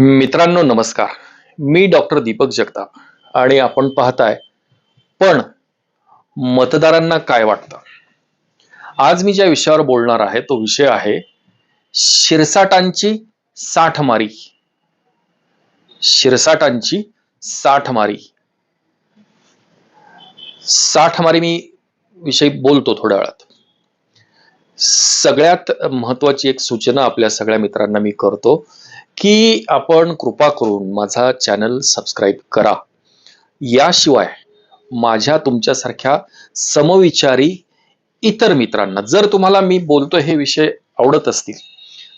मित्रांनो नमस्कार. मी डॉक्टर दीपक जगताप आणि आपण पाहताय पण मतदारांना काय वाटतं? आज मी ज्या विषयावर बोलणार आहे तो विषय आहे शिरसाटांची साठमारी. शिरसाटांची साठमारी. साठमारी मी विषयी बोलतो थोड्या वेळात. सगळ्यात महत्वाची एक सूचना आपल्या सगळ्या मित्रांना मी करतो. की आपण कृपा करून माझा चॅनल सबस्क्राईब करा. याशिवाय माझ्या तुमच्यासारख्या समविचारी इतर मित्रांना जर तुम्हाला मी बोलतो हे विषय आवडत असतील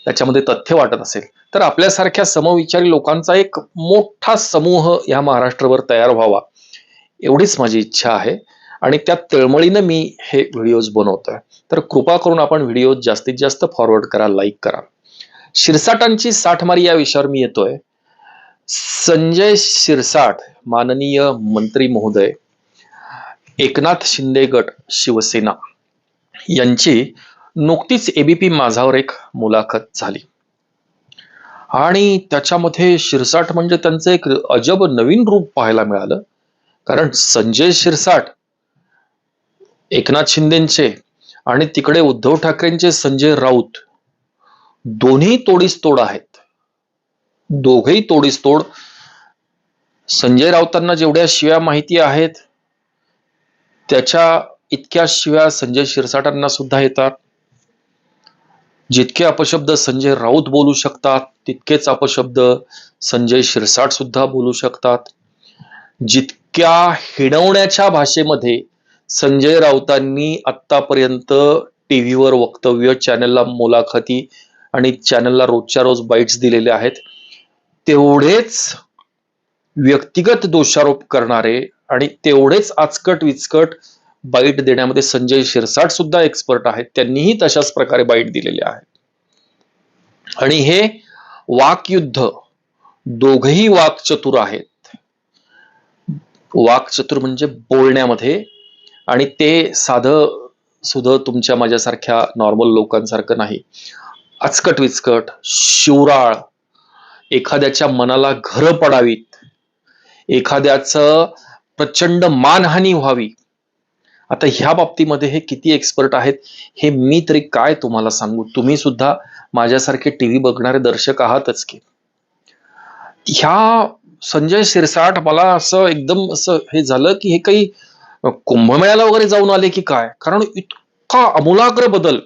त्याच्यामध्ये तथ्य वाटत असेल तर आपल्यासारख्या समविचारी लोकांचा एक मोठा समूह या महाराष्ट्रवर तयार व्हावा एवढीच माझी इच्छा आहे. आणि त्या तळमळीनं मी हे व्हिडिओज बनवतोय. तर कृपा करून आपण व्हिडिओ जास्तीत जास्त फॉरवर्ड करा लाईक करा. शिरसाटांची साठमारी या विषयावर मी येतोय. संजय शिरसाट माननीय मंत्री महोदय एकनाथ शिंदे गट शिवसेना यांची नुकतीच एबीपी माझावर एक मुलाखत झाली. आणि त्याच्यामध्ये शिरसाट म्हणजे त्यांचं एक अजब नवीन रूप पाहायला मिळालं. कारण संजय शिरसाट एकनाथ शिंदेचे आणि तिकडे उद्धव ठाकरेंचे संजय राऊत दोन्ही तोडीस तोड आहेत. दोघेही तोडीस तोड. संजय राऊतांना जेवढ्या शिव्या माहिती आहेत त्याच्या इतक्या शिव्या संजय शिरसाटांना सुद्धा येतात. जितके अपशब्द संजय राऊत बोलू शकतात तितकेच अपशब्द संजय शिरसाट सुद्धा बोलू शकतात. जितक्या हिणवण्याच्या भाषेमध्ये संजय राऊतांनी आतापर्यंत टीव्हीवर वक्तव्य चॅनलला मुलाखती आणि चॅनलला रोजच्या रोज बाईट्स दिलेले आहेत. तेवढेच व्यक्तिगत दोषारोप करणारे आणि तेवढेच आचकट विचकट बाईट देण्यामध्ये संजय शिरसाट सुद्धा एक्सपर्ट आहेत. त्यांनीही तशाच प्रकारे बाईट दिलेले आहेत. आणि हे वाकयुद्ध दोघही वाकचतुर आहेत. वाकचतुर म्हणजे बोलण्यामध्ये आणि ते साधं सुध तुमच्या माझ्यासारख्या नॉर्मल लोकांसारखं नाही. अचकट विचकट शिवराळ एखाद्याच्या मनाला घर पडावीत एखाद्याचं प्रचंड मानहानी व्हावी. आता ह्या बाबतीमध्ये हे किती एक्सपर्ट आहेत हे मी तरी काय तुम्हाला सांगू? तुम्ही सुद्धा माझ्यासारखे टीव्ही बघणारे दर्शक आहातच की. ह्या संजय शिरसाट मला असं एकदम असं हे झालं की हे काही कुंभमेळ्याला वगैरे जाऊन आले की काय? कारण इतका अमूलाग्र बदल.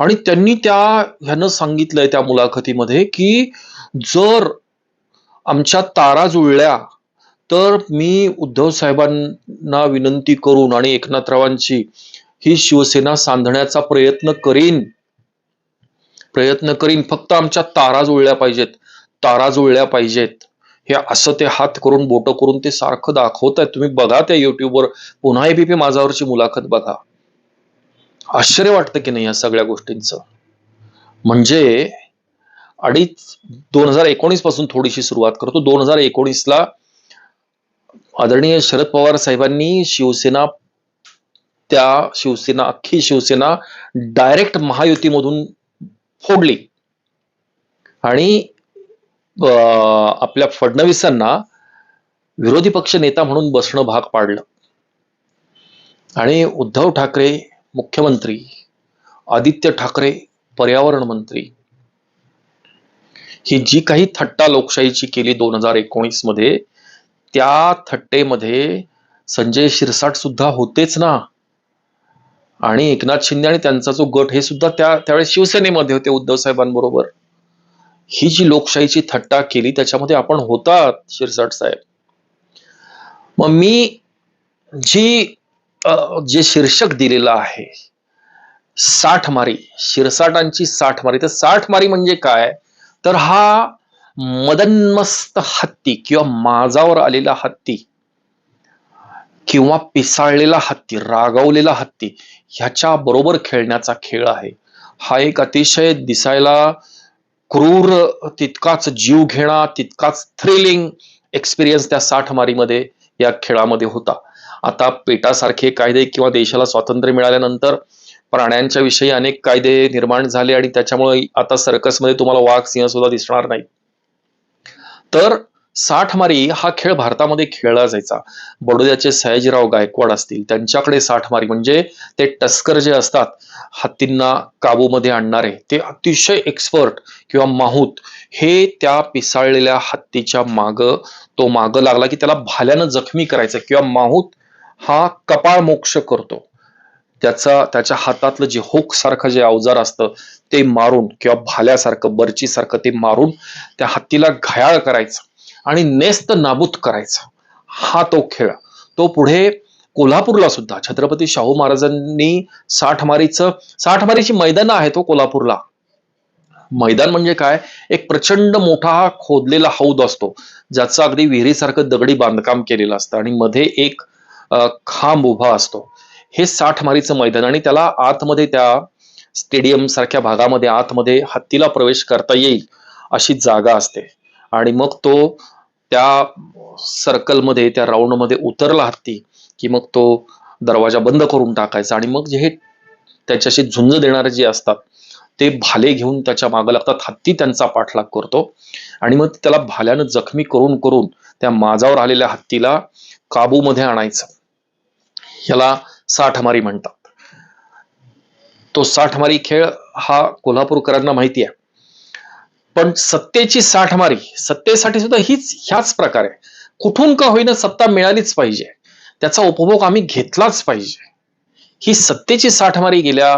आणि त्यांनी त्या ह्यानं सांगितलंय त्या मुलाखतीमध्ये की जर आमच्या तारा जुळल्या तर मी उद्धव साहेबांना विनंती करून आणि एकनाथरावांची ही शिवसेना सांधण्याचा प्रयत्न करीन. प्रयत्न करीन. फक्त आमच्या तारा जुळल्या पाहिजेत. तारा जुळल्या पाहिजेत. हे असं ते हात करून बोट करून ते सारखं दाखवत आहेत तुम्ही बघा त्या युट्यूबवर पुन्हा एबीपी माझावरची मुलाखत बघा. आश्चर्य वाटतं की नाही या सगळ्या गोष्टींचं. म्हणजे अडीच दोन हजार एकोणीसपासून थोडीशी सुरुवात करतो. दोन हजार एकोणीसला आदरणीय शरद पवार साहेबांनी शिवसेना त्या शिवसेना अख्खी शिवसेना डायरेक्ट महायुतीमधून फोडली. आणि अं, आपल्या फडणवीसांना विरोधी पक्ष नेता म्हणून बसणं भाग पाडलं. आणि उद्धव ठाकरे मुख्यमंत्री आदित्य ठाकरे पर्यावरण मंत्री. ही जी काही थट्टा लोकशाहीची केली दोन हजार एकोणीसमध्ये त्या थट्टेमध्ये संजय शिरसाट सुद्धा होतेच ना. आणि एकनाथ शिंदे आणि त्यांचा जो गट हे सुद्धा त्या त्यावेळेस शिवसेनेमध्ये होते उद्धव साहेबांबरोबर. ही जी लोकशाहीची थट्टा केली त्याच्यामध्ये आपण होतात शिरसाट साहेब. मग मी जी जे शीर्षक दिलेलं आहे साठ मारी शिरसाटांची साठ मारी तर साठ मारी म्हणजे काय? तर हा मदनमस्त हत्ती किंवा माझावर आलेला हत्ती किंवा पिसाळलेला हत्ती रागावलेला हत्ती ह्याच्या बरोबर खेळण्याचा खेळ आहे. हा एक अतिशय दिसायला क्रूर तितकाच जीव घेणा तितकाच थ्रिलिंग एक्सपिरियन्स त्या साठ मारीमध्ये या खेळामध्ये होता. आता पेटासारखे कायदे किंवा देशाला स्वातंत्र्य मिळाल्यानंतर प्राण्यांच्या विषयी अनेक कायदे निर्माण झाले आणि त्याच्यामुळे आता सर्कसमध्ये तुम्हाला वाघ सिंह सुद्धा दिसणार नाही तर साठमारी हा खेळ भारतामध्ये खेळला जायचा. बडोद्याचे सयाजीराव गायकवाड असतील त्यांच्याकडे साठमारी म्हणजे ते टस्कर जे असतात हत्तींना काबूमध्ये आणणारे ते अतिशय एक्सपर्ट किंवा माहूत हे त्या पिसाळलेल्या हत्तीच्या माग तो माग लागला की त्याला भाल्यानं जखमी करायचं किंवा माहूत हा कपाळ मोक्ष करतो. त्याचा त्याच्या हातातलं जे होक सारखं जे अवजार असतं ते मारून किंवा भाल्यासारखं बर्चीसारखं ते मारून त्या हत्तीला घायाळ करायचं आणि नेस्त नाबूत करायचा. हा तो खेळ. तो पुढे कोल्हापूरला सुद्धा छत्रपती शाहू महाराजांनी साठमारीचं साठमारीची मैदान आहे तो हो कोल्हापूरला. मैदान म्हणजे काय? एक प्रचंड मोठा हा खोदलेला हौद असतो ज्याचं अगदी विहिरीसारखं दगडी बांधकाम केलेलं असतं आणि मध्ये एक खांब उभा असतो. हे साठ मारीचं मैदान आणि त्याला आतमध्ये त्या स्टेडियम सारख्या भागामध्ये आतमध्ये हत्तीला प्रवेश करता येईल अशी जागा असते. आणि मग तो त्या सर्कलमध्ये त्या राऊंडमध्ये उतरला हत्ती की मग तो दरवाजा बंद करून टाकायचा आणि मग जे हे त्याच्याशी झुंज देणारे जे असतात ते भाले घेऊन त्याच्या मागं लागतात. हत्ती त्यांचा पाठलाग करतो आणि मग त्याला भाल्यानं जखमी करून करून त्या माझावर आलेल्या हत्तीला काबूमध्ये आणायचं. याला साठमारी म्हणतात. तो साठमारी खेळ हा कोल्हापूरकरांना माहिती आहे. पण सत्तेची साठमारी सत्तेसाठी सुद्धा हीच ह्याच प्रकारे. कुठून का होईना सत्ता मिळालीच पाहिजे. त्याचा उपभोग आम्ही घेतलाच पाहिजे. ही सत्तेची साठमारी गेल्या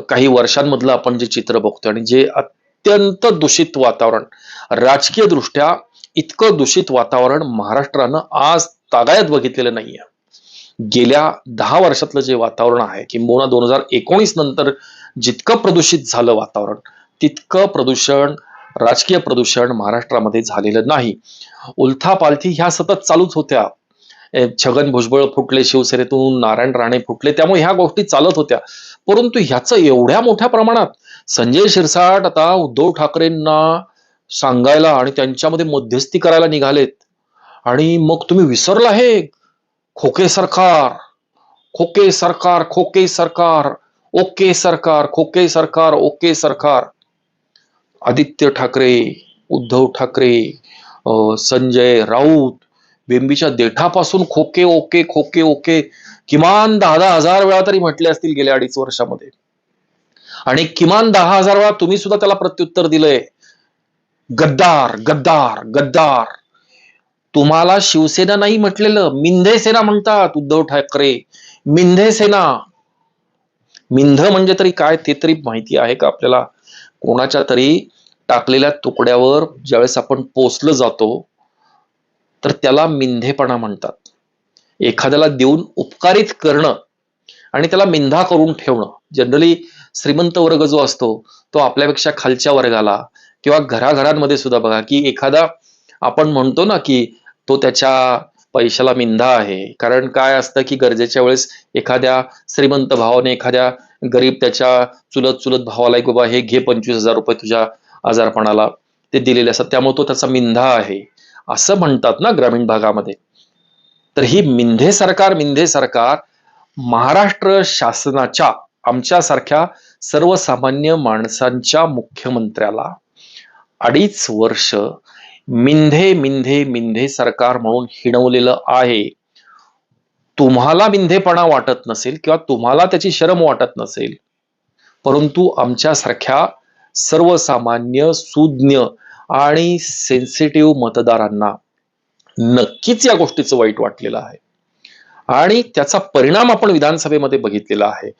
काही वर्षांमधलं आपण जे चित्र बघतोय आणि जे अत्यंत दूषित वातावरण राजकीय दृष्ट्या इतकं दूषित वातावरण महाराष्ट्रानं आज तागायत बघितलेलं नाहीये. गेल्या दहा वर्षातलं जे वातावरण आहे किंबहुना दोन हजार एकोणीस नंतर जितकं प्रदूषित झालं वातावरण तितकं प्रदूषण राजकीय प्रदूषण महाराष्ट्रामध्ये झालेलं नाही. उलथापालथी ह्या सतत चालूच होत्या. छगन भुजबळ फुटले शिवसेनेतून नारायण राणे फुटले त्यामुळे ह्या गोष्टी चालत होत्या. परंतु ह्याचं एवढ्या मोठ्या प्रमाणात संजय शिरसाट आता उद्धव ठाकरेंना सांगायला आणि त्यांच्यामध्ये मध्यस्थी करायला निघालेत. आणि मग तुम्ही विसरला हे? खोके सरकार खोके सरकार खोके सरकार ओके सरकार खोके सरकार ओके सरकार. आदित्य ठाकरे उद्धव ठाकरे संजय राऊत बेंबीच्या देठापासून खोके ओके खोके ओके किमान दहा दहा हजार वेळा तरी म्हटले असतील गेल्या अडीच वर्षामध्ये. आणि किमान दहा हजार वेळा तुम्ही सुद्धा त्याला प्रत्युत्तर दिलंय. गद्दार गद्दार गद्दार. तुम्हाला शिवसेना नाही म्हटलेलं. मिंधे सेना म्हणतात उद्धव ठाकरे. मिंधे सेना. मिंध म्हणजे तरी काय ते तरी माहिती आहे का आपल्याला? कोणाच्या तरी टाकलेल्या तुकड्यावर ज्यावेळेस आपण पोचलं जातो तर त्याला मिंधेपणा म्हणतात. एखाद्याला देऊन उपकारित करणं आणि त्याला मिंधा करून ठेवणं. जनरली श्रीमंत वर्ग जो असतो तो आपल्यापेक्षा खालच्या वर्गाला किंवा घराघरांमध्ये सुद्धा बघा की एखादा आपण म्हणतो ना की तो त्याच्या पैशाला मिंधा आहे. कारण काय असतं की गरजेच्या वेळेस एखाद्या श्रीमंत भावाने एखाद्या गरीब त्याच्या चुलत चुलत भावाला एक बाबा हे घे पंचवीस हजार रुपये तुझ्या आजारपणाला. ते दिलेले असतात. त्यामुळे तो त्याचा मिंधा आहे. असं म्हणतात ना ग्रामीण भागामध्ये. तर ही मिंधे सरकार मिंधे सरकार महाराष्ट्र शासनाच्या आमच्यासारख्या सर्वसामान्य माणसांच्या मुख्यमंत्र्याला अडीच वर्ष मिंधे मिंधे मिंधे सरकार म्हणून हिणवलेलं आहे. तुम्हाला मिंधेपणा वाटत नसेल किंवा तुम्हाला त्याची शरम वाटत नसेल परंतु आमच्यासारख्या सर्वसामान्य सुज्ञ आणि सेन्सिटिव्ह मतदारांना नक्कीच या गोष्टीचं वाईट वाटलेलं आहे. आणि त्याचा परिणाम आपण विधानसभेमध्ये बघितलेला आहे.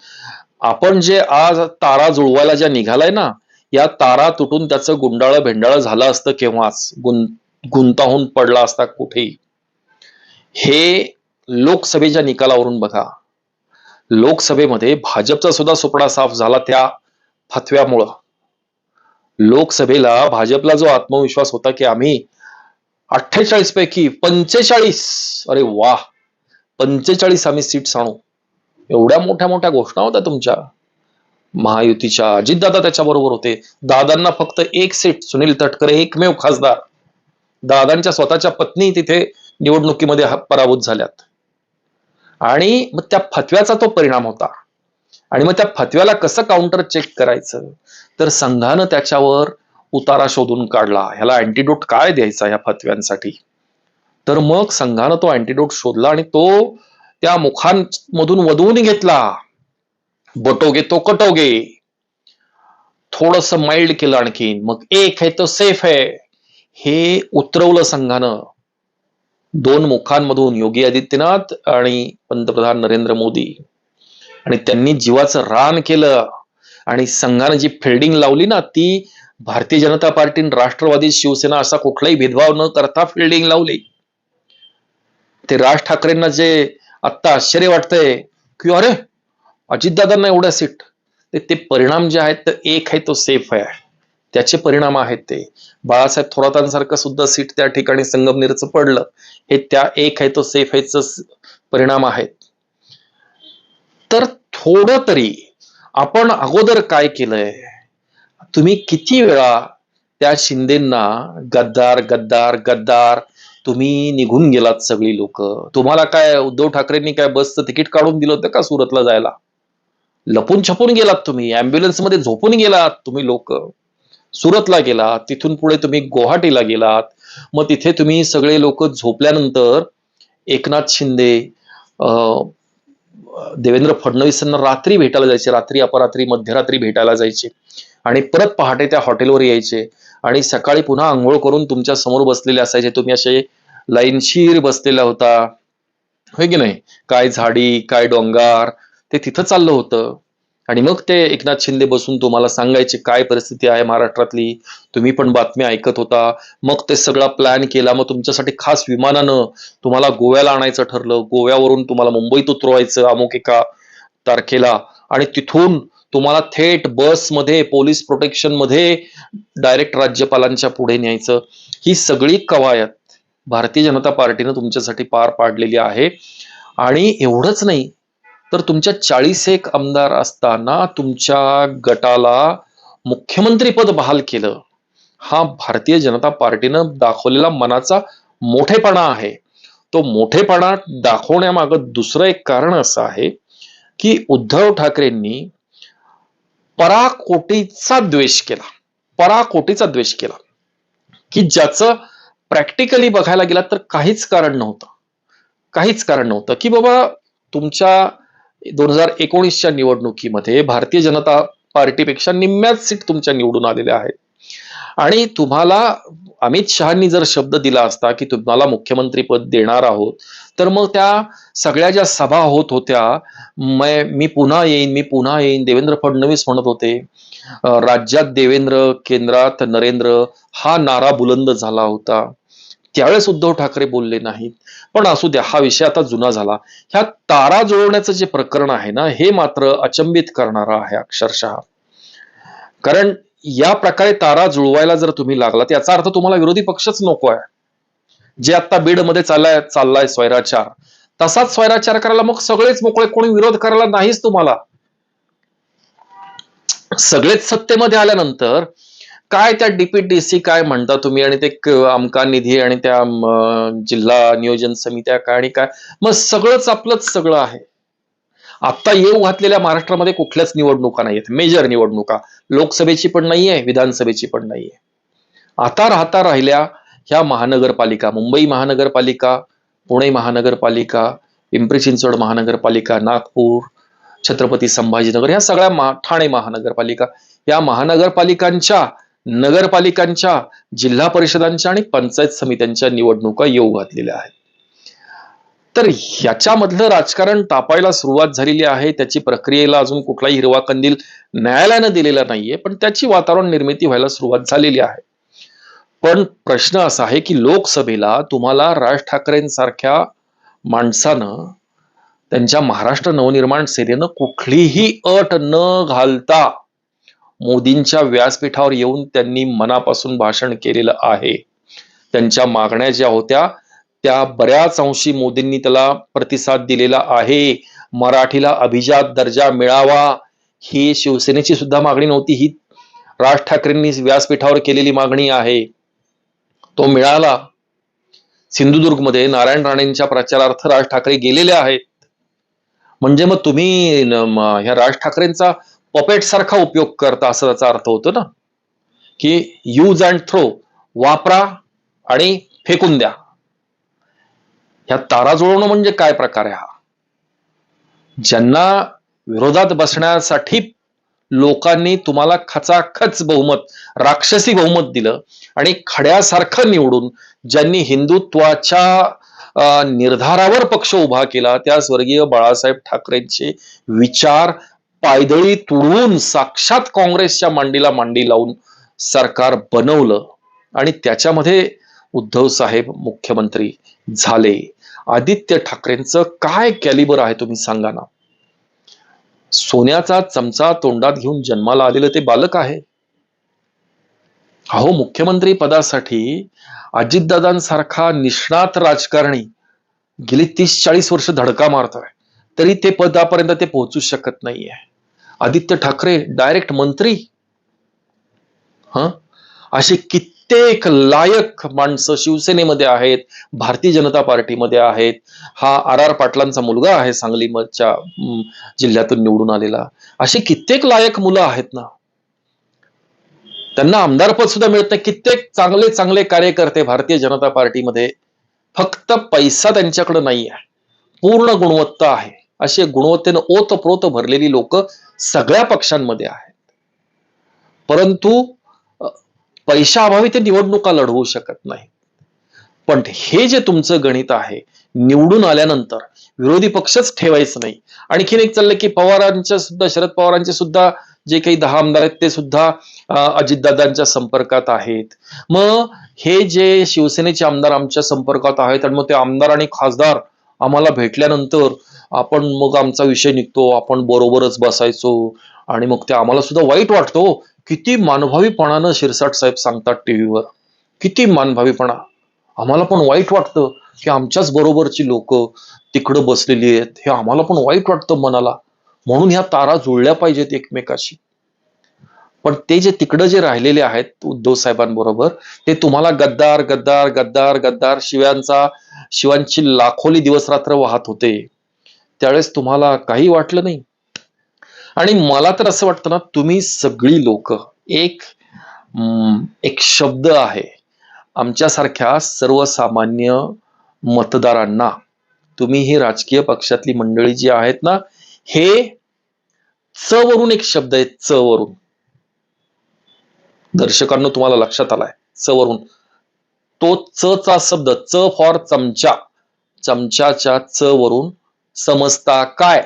आपण जे आज तारा जुळवायला ज्या निघालाय ना या तारा तुटून त्याचं गुंडाळ भेंडाळ झालं असतं केव्हाच? गुं गुंताहून पडला असता कुठेही. हे लोकसभेच्या निकालावरून बघा. लोकसभेमध्ये भाजपचा सुद्धा सुपडा साफ झाला त्या फतव्यामुळं. लोकसभेला भाजपला जो आत्मविश्वास होता की आम्ही अठ्ठेचाळीस पैकी पंचेचाळीस अरे वा पंचेचाळीस आम्ही सीट्स आणू एवढ्या मोठ्या मोठ्या घोषणा होत्या तुमच्या. महायुतीच्या अजितदादा त्याच्याबरोबर होते. दादांना फक्त एक सीट सुनील तटकरे एकमेव खासदार. दादांच्या स्वतःच्या पत्नी तिथे निवडणुकीमध्ये पराभूत झाल्यात. आणि मग त्या फतव्याचा तो परिणाम होता. आणि मग त्या फतव्याला कसं काउंटर चेक करायचं? तर संघानं त्याच्यावर उतारा शोधून काढला. ह्याला अँटीडोट काय द्यायचा या फतव्यांसाठी? तर मग संघानं तो अँटीडोट शोधला आणि तो त्या मुखांमधून वधवून घेतला. बटोगे तो कटोगे. थोडस माइल्ड केलं आणखीन. मग एक आहे तो सेफ आहे. हे उतरवलं संघानं. दोन मुखांमधून योगी आदित्यनाथ आणि पंतप्रधान नरेंद्र मोदी. आणि त्यांनी जीवाचं रान केलं. आणि संघानं जी फिल्डिंग लावली ना ती भारतीय जनता पार्टी राष्ट्रवादी शिवसेना असा कुठलाही भेदभाव न करता फिल्डिंग लावली. ते राज ठाकरेंना जे आत्ता आश्चर्य वाटतंय की अरे अजितदादांना एवढ्या सीट. ते ते परिणाम जे आहेत तर एक आहे तो सेफ आहे. त्याचे परिणाम आहेत ते. बाळासाहेब थोरातांसारखं सुद्धा सीट त्या ठिकाणी संगमनेरचं पडलं. हे त्या एक आहे तो सेफ आहेच परिणाम आहेत. तर थोडं तरी आपण अगोदर काय केलंय? तुम्ही किती वेळा त्या शिंदेना गद्दार गद्दार गद्दार तुम्ही निघून गेलात सगळी लोक? तुम्हाला काय उद्धव ठाकरेंनी काय बसचं तिकीट काढून दिलं होतं का सुरतला जायला? लपून छपून गेलात तुम्ही ॲम्ब्युलन्समध्ये झोपून गेलात तुम्ही लोक. सुरतला गेलात तिथून पुढे तुम्ही गुवाहाटीला गेलात. मग तिथे तुम्ही सगळे लोक झोपल्यानंतर एकनाथ शिंदे देवेंद्र फडणवीसांना रात्री भेटायला जायचे रात्री अपरात्री मध्यरात्री भेटायला जायचे. आणि परत पहाटे त्या हॉटेलवर यायचे. आणि सकाळी पुन्हा आंघोळ करून तुमच्यासमोर बसलेले असायचे. तुम्ही असे लाईनशीर बसलेला होता. होय की नाही? काय झाडी काय डोंगार ते तिथं चाललं होतं. आणि मग ते एकनाथ शिंदे बसून तुम्हाला सांगायचे काय परिस्थिती आहे महाराष्ट्रातली. तुम्ही पण बातम्या ऐकत होता. मग ते सगळा प्लॅन केला. मग तुमच्यासाठी खास विमानानं तुम्हाला गोव्याला आणायचं ठरलं. गोव्यावरून तुम्हाला मुंबईत उतरवायचं अमुक एका तारखेला. आणि तिथून तुम्हाला थेट बसमध्ये पोलीस प्रोटेक्शनमध्ये डायरेक्ट राज्यपालांच्या पुढे न्यायचं. ही सगळी कवायत भारतीय जनता पार्टीनं तुमच्यासाठी पार पाडलेली आहे. आणि एवढंच नाही तर तुमच्या चाळीस एक आमदार असताना तुमच्या गटाला मुख्यमंत्रीपद बहाल केलं. हा भारतीय जनता पार्टीनं दाखवलेला मनाचा मोठेपणा आहे. तो मोठेपणा दाखवण्यामागं दुसरं एक कारण असं आहे की उद्धव ठाकरेंनी पराकोटीचा द्वेष केला. पराकोटीचा द्वेष केला. की ज्याचं प्रॅक्टिकली बघायला गेला तर काहीच कारण नव्हतं. काहीच कारण नव्हतं. की बाबा तुमच्या दोन हजार एकोणीसच्या निवडणुकीमध्ये भारतीय जनता पार्टीपेक्षा निम्म्याच सीट तुमच्या निवडून आलेल्या आहेत. आणि तुम्हाला अमित शहानी जर शब्द दिला असता की तुम्हाला मुख्यमंत्रीपद देणार आहोत तर मग त्या सगळ्या ज्या सभा होत होत्या मै मी पुन्हा येईन मी पुन्हा येईन देवेंद्र फडणवीस म्हणत होते राज्यात देवेंद्र केंद्रात नरेंद्र हा नारा बुलंद झाला होता. त्यावेळेस उद्धव ठाकरे बोलले नाहीत. पण असू द्या हा विषय आता जुना झाला. ह्या तारा जुळवण्याचं जे प्रकरण आहे ना हे मात्र अचंबित करणारं आहे अक्षरशः. कारण या प्रकारे तारा जुळवायला जर तुम्ही लागलात याचा अर्थ तुम्हाला विरोधी पक्षच नको आहे. जे आता बीडमध्ये चाललाय चाललाय स्वैराचार. तसाच स्वैराचार करायला मग सगळेच मोकळे कोणी विरोध करायला नाहीच तुम्हाला. सगळेच सत्तेमध्ये आल्यानंतर काय त्या डीपीडीसी काय म्हणता तुम्ही? आणि ते अमका निधी आणि त्या जिल्हा नियोजन समित्या काय आणि काय? मग सगळंच आपलंच सगळं आहे. आता येऊ घातलेल्या महाराष्ट्रामध्ये कुठल्याच निवडणुका नाहीयेत. मेजर निवडणुका. लोकसभेची पण नाहीये विधानसभेची पण नाहीये. आता राहता राहिल्या ह्या महानगरपालिका. मुंबई महानगरपालिका पुणे महानगरपालिका पिंपरी चिंचवड महानगरपालिका नागपूर छत्रपती संभाजीनगर ह्या सगळ्या मा ठाणे महानगरपालिका. या महानगरपालिकांच्या नगरपालिकांच्या जिल्हा परिषदांच्या आणि पंचायत समित्यांच्या निवडणुका येऊ घातलेल्या आहेत. तर ह्याच्यामधलं राजकारण तापायला सुरुवात झालेली आहे. त्याची प्रक्रियेला अजून कुठलाही हिरवा कंदील न्यायालयानं दिलेला नाहीये पण त्याची वातावरण निर्मिती व्हायला सुरुवात झालेली आहे. पण प्रश्न असा आहे की लोकसभेला तुम्हाला राज ठाकरेंसारख्या माणसानं त्यांच्या महाराष्ट्र नवनिर्माण सेनेनं कुठलीही अट न घालता मोदींच्या व्यासपीठावर येऊन त्यांनी मनापासून भाषण केलेलं आहे. त्यांच्या मागण्या ज्या होत्या त्या बऱ्याच अंशी मोदींनी त्याला प्रतिसाद दिलेला आहे. मराठीला अभिजात दर्जा मिळावा ही शिवसेनेची सुद्धा मागणी नव्हती ही राज ठाकरेंनी व्यासपीठावर केलेली मागणी आहे. तो मिळाला. सिंधुदुर्गमध्ये नारायण राणेंच्या प्रचारार्थ राज ठाकरे गेलेले आहेत. म्हणजे मग तुम्ही ह्या राज ठाकरेंचा पपेट सारखा उपयोग करता असं त्याचा अर्थ होतो ना? की यूज अँड थ्रो वापरा आणि फेकून द्या. ह्या तारा जुळवणं म्हणजे काय प्रकार आहे हा? ज्यांना विरोधात बसण्यासाठी लोकांनी तुम्हाला खचाखच बहुमत राक्षसी बहुमत दिलं आणि खड्यासारखं निवडून ज्यांनी हिंदुत्वाच्या निर्धारावर पक्ष उभा केला त्या स्वर्गीय बाळासाहेब ठाकरेंचे विचार पायदळी तुडवून साक्षात काँग्रेसच्या मांडीला मांडी लावून सरकार बनवलं. आणि त्याच्यामध्ये उद्धव साहेब मुख्यमंत्री झाले. आदित्य ठाकरेंचं काय कॅलिबर आहे तुम्ही सांगा ना. सोन्याचा चमचा तोंडात घेऊन जन्माला आलेलं ते बालक आहे. अहो मुख्यमंत्री पदासाठी अजितदादांसारखा निष्णात राजकारणी गेली तीस चाळीस वर्ष धडका मारतोय. तरी ते पदापर्यंत ते पोहोचू शकत नाहीये. आदित्य ठाकरे डायरेक्ट मंत्री? हा? असे कित्येक लायक माणसं शिवसेनेमध्ये आहेत भारतीय जनता पार्टीमध्ये आहेत. हा आर आर पाटलांचा मुलगा आहे सांगलीच्या जिल्ह्यातून निवडून आलेला. अशी कित्येक लायक मुलं आहेत ना. त्यांना आमदारपद सुद्धा मिळत नाही. कित्येक चांगले चांगले कार्यकर्ते भारतीय जनता पार्टीमध्ये फक्त पैसा त्यांच्याकडे नाही आहे पूर्ण गुणवत्ता आहे. असे गुणवत्तेनं ओतप्रोत भरलेली लोक सगळ्या पक्षांमध्ये आहेत. परंतु पैशाअभावी ते निवडणुका लढवू शकत नाही पण हे जे तुमचं गणित आहे निवडून आल्यानंतर विरोधी पक्षच ठेवायचं नाही. आणखीन एक चाललंय की पवारांच्या सुद्धा शरद पवारांचे सुद्धा जे काही दहा आमदार आहेत ते सुद्धा अजितदादांच्या संपर्कात आहेत. मग हे जे शिवसेनेचे आमदार आमच्या संपर्कात आहेत आणि मग ते आमदार आणि खासदार आम्हाला भेटल्यानंतर आपण मग आमचा विषय निघतो आपण बरोबरच बसायचो. आणि मग ते आम्हाला सुद्धा वाईट वाटतो हो. किती मानभावीपणानं शिरसाट साहेब सांगतात टीव्हीवर. किती मानभावीपणा. आम्हाला पण वाईट वाटतं की आमच्याच बरोबरची लोक तिकडं बसलेली आहेत. हे आम्हाला पण वाईट वाटतं मनाला. म्हणून ह्या तारा जुळल्या पाहिजेत एकमेकाशी. पण ते जे तिकडं जे राहिलेले आहेत उद्धव साहेबांबरोबर ते तुम्हाला गद्दार गद्दार गद्दार गद्दार शिव्यांचा शिवांची लाखोली दिवस रात्र वाहत होते. त्यावेळेस तुम्हाला काही वाटलं नाही? आणि मला तर असं वाटतं ना तुम्ही सगळी लोक एक एक शब्द आहे आमच्यासारख्या सर्वसामान्य मतदारांना तुम्ही ही राजकीय पक्षातली मंडळी जी आहेत ना हे च वरून एक शब्द आहे च वरून दर्शकांना तुम्हाला लक्षात आलाय च वरून तो च चा शब्द च फॉर चमचा चमच्याच्या च वरून समजता काय?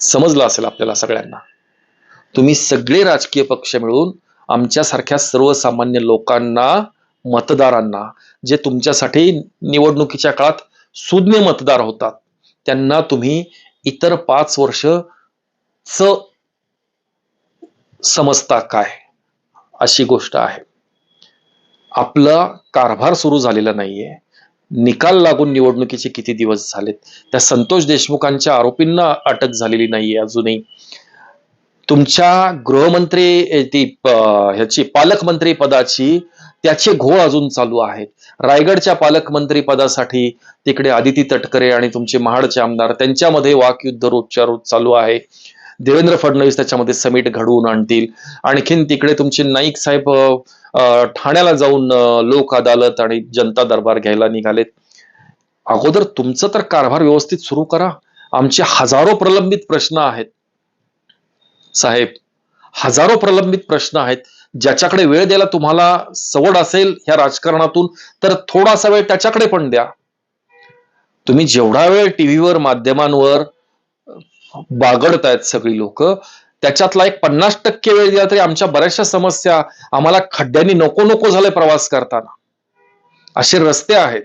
समजलं असेल आपल्याला सगळ्यांना. तुम्ही सगळे राजकीय पक्ष मिळून आमच्यासारख्या सर्वसामान्य लोकांना मतदारांना जे तुमच्यासाठी निवडणुकीच्या काळात सुज्ञ मतदार होतात त्यांना तुम्ही इतर पाच वर्ष च समजता काय? अशी गोष्ट आहे. आपला कारभार सुरू झालेला नाहीये. निकाल लागून निवडणुकीचे किती दिवस झालेत? त्या संतोष देशमुखांच्या आरोपींना अटक झालेली नाहीये अजूनही. तुमच्या गृहमंत्री ती ह्याची पालकमंत्री पदाची त्याचे घोळ अजून चालू आहेत. रायगडच्या पालकमंत्री पदासाठी तिकडे आदिती तटकरे आणि तुमचे महाडचे आमदार त्यांच्यामध्ये वाकयुद्ध रोजच्या रोज चालू आहे. देवेंद्र फडणवीस त्याच्यामध्ये समिट घडवून आणतील. आणखीन तिकडे तुमचे नाईक साहेब ठाण्याला जाऊन लोक अदालत आणि जनता दरबार घ्यायला निघालेत. अगोदर तुमचं तर कारभार व्यवस्थित सुरू करा. आमचे हजारो प्रलंबित प्रश्न आहेत. साहेब हजारो प्रलंबित प्रश्न आहेत. ज्याच्याकडे वेळ द्यायला तुम्हाला सवड असेल ह्या राजकारणातून तर थोडासा वेळ त्याच्याकडे पण द्या. तुम्ही जेवढा वेळ टीव्हीवर माध्यमांवर बागडतायत सगळी लोक. त्याच्यातला एक पन्नास टक्के वेळ दिला तरी आमच्या बऱ्याचशा समस्या आम्हाला खड्ड्यांनी नको नको झालंय प्रवास करताना. असे रस्ते आहेत.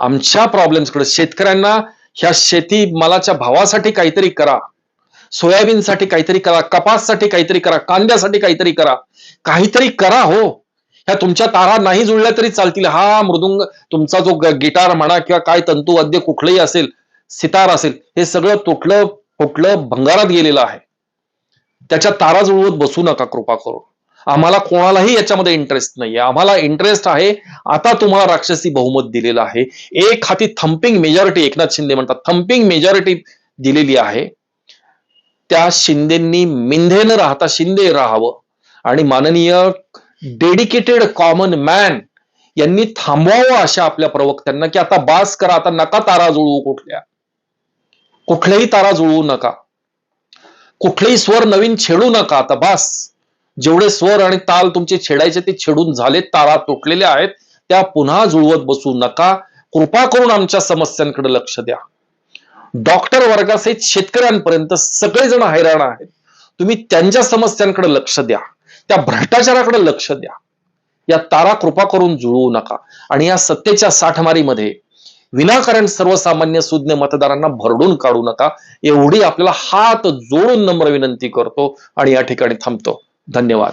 आमच्या प्रॉब्लेम्सकडे शेतकऱ्यांना ह्या शेती मालाच्या भावासाठी काहीतरी करा. सोयाबीनसाठी काहीतरी करा कपाससाठी काहीतरी करा कांद्यासाठी काहीतरी करा. काहीतरी करा हो. ह्या तुमच्या तारा नाही जुळल्या तरी चालतील. हा मृदुंग तुमचा जो गिटार म्हणा किंवा काय तंतुवाद्य कुठलंही असेल सितार असेल हे सगळं तुटलं कुठलं भंगारात गेलेलं आहे. त्याच्या तारा जुळवत बसू नका कृपा करून. आम्हाला कोणालाही याच्यामध्ये इंटरेस्ट नाहीये. आम्हाला इंटरेस्ट आहे आता तुम्हाला राक्षसी बहुमत दिलेलं आहे. एक हाती थम्पिंग मेजॉरिटी एकनाथ शिंदे म्हणतात थम्पिंग मेजॉरिटी दिलेली आहे. त्या शिंदेंनी मिंधे न राहता शिंदे राहावं. आणि माननीय डेडिकेटेड कॉमन मॅन यांनी थांबवावं अशा आपल्या प्रवक्त्यांना की आता बास करा आता नका तारा जुळवू कुठल्या. कुठलेही तारा जुळवू नका. कुठलेही स्वर नवीन छेडू नका. आता बास. जेवढे स्वर आणि ताल तुमचे छेडायचे ते छेडून झाले तारा तुटलेल्या आहेत त्या पुन्हा जुळवत बसू नका. कृपा करून आमच्या समस्यांकडे लक्ष द्या. डॉक्टर वर्गासहित शेतकऱ्यांपर्यंत सगळेजण हैराण आहेत. तुम्ही त्यांच्या समस्यांकडे लक्ष द्या. त्या भ्रष्टाचाराकडे लक्ष द्या. या तारा कृपा करून जुळवू नका. आणि या सत्तेच्या साठमारीमध्ये विनाकारण सर्वसामान्य सुज्ञ मतदारांना भरडून काढू नका. एवढी आपल्याला हात जोडून नम्र विनंती करतो आणि या ठिकाणी थांबतो. धन्यवाद.